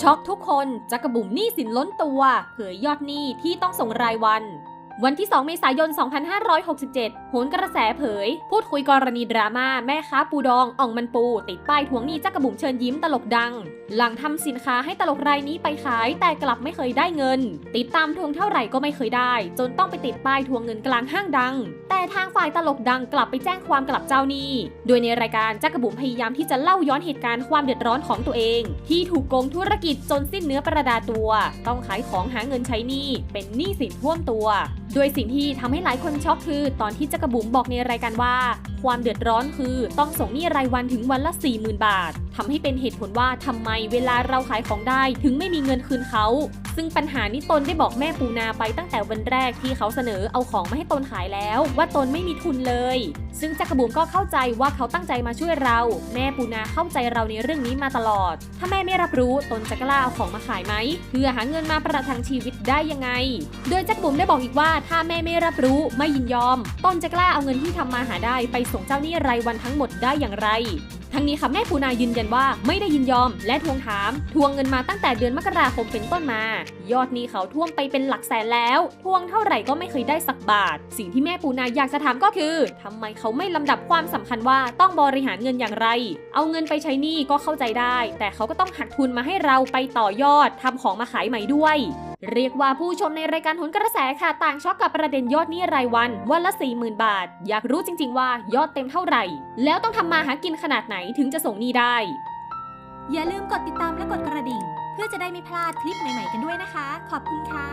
ช็อกทุกคนจักระบุ่มหนี้สินล้นตัว เผยยอดหนี้ที่ต้องส่งรายวัน วันที่ 2 เมษายน 2567 โหนกระแสเผย พูดคุยกรณีดราม่าแม่ค้าปูดองอ่องมันปู ติดป้ายทวงหนี้จักระบุ๋มเชิญยิ้มตลกดัง หลังทำสินค้าให้ตลกรายนี้ไปขาย แต่กลับไม่เคยได้เงิน ติดตามทวงเท่าไหร่ก็ไม่เคยได้ จนต้องไปติดป้ายทวงเงินกลางห้างดัง แต่ทางฝ่ายตลกดังกลับไปแจ้งความกลับเจ้าหนี้ โดยในรายการจักระบุ๋มพยายามที่จะเล่าย้อนเหตุการณ์ความเดือดร้อนของตัวเอง ที่ถูกโกงธุรกิจจนสิ้นเนื้อประดาตัว ต้องขายของหาเงินใช้หนี้เป็นหนี้สินท่วมตัวโดยสิ่งที่ทำให้หลายคนช็อกคือ ตอนที่จักระบุ๋มบอกในรายการว่า ความเดือดร้อนคือต้องส่งหนี้รายวันถึงวันละ 40,000 บาททำให้เป็นเหตุผลว่าทำไมเวลาเราขายของได้ถึงไม่มีเงินคืนเขา ซึ่งปัญหานี้ตนได้บอกแม่ปูนาไปตั้งแต่วันแรกที่เขาเสนอเอาของมาให้ตนขายแล้ว ว่าตนไม่มีทุนเลย ซึ่งจักรบุ๋มก็เข้าใจว่าเขาตั้งใจมาช่วยเรา แม่ปูนาเข้าใจเราในเรื่องนี้มาตลอด ถ้าแม่ไม่รับรู้ตนจะกล้าเอาของมาขายไหมเพื่อหาเงินมาประทังชีวิตได้ยังไง โดยจักรบุ๋มได้บอกอีกว่า ถ้าแม่ไม่รับรู้ไม่ยินยอม ตนจะกล้าเอาเงินที่ทำมาหาได้ไปส่งเจ้าหนี้รายวันทั้งหมดได้อย่างไร ทั้งนี้ค่ะแม่ปูนายืนยันว่าไม่ได้ยินยอม และทวงถาม ทวงเงินมาตั้งแต่เดือนมกราคมเป็นต้นมา ยอดนี้เขาท่วมไปเป็นหลักแสนแล้ว ทวงเท่าไหร่ก็ไม่เคยได้สักบาท สิ่งที่แม่ปูนาอยากจะถามก็คือทำไมเขาไม่ลำดับความสำคัญว่าต้องบริหารเงินอย่างไร เอาเงินไปใช้หนี้ก็เข้าใจได้ แต่เขาก็ต้องหักทุนมาให้เราไปต่อยอดทำของมาขายใหม่ด้วย เรียกว่าผู้ชมในรายการหนกระแสค่ะต่างช็อกกับประเด็นยอดหนี้รายวัน วันละ 40,000 บาท อยากรู้จริง ๆ ว่ายอดเต็มเท่าไหร่ แล้วต้องทำมาหากินขนาดไหนถึงจะส่งหนี้ได้ อย่าลืมกดติดตามและกดกระดิ่ง เพื่อจะได้ไม่พลาดคลิปใหม่ ๆ กันด้วยนะคะ ขอบคุณค่ะ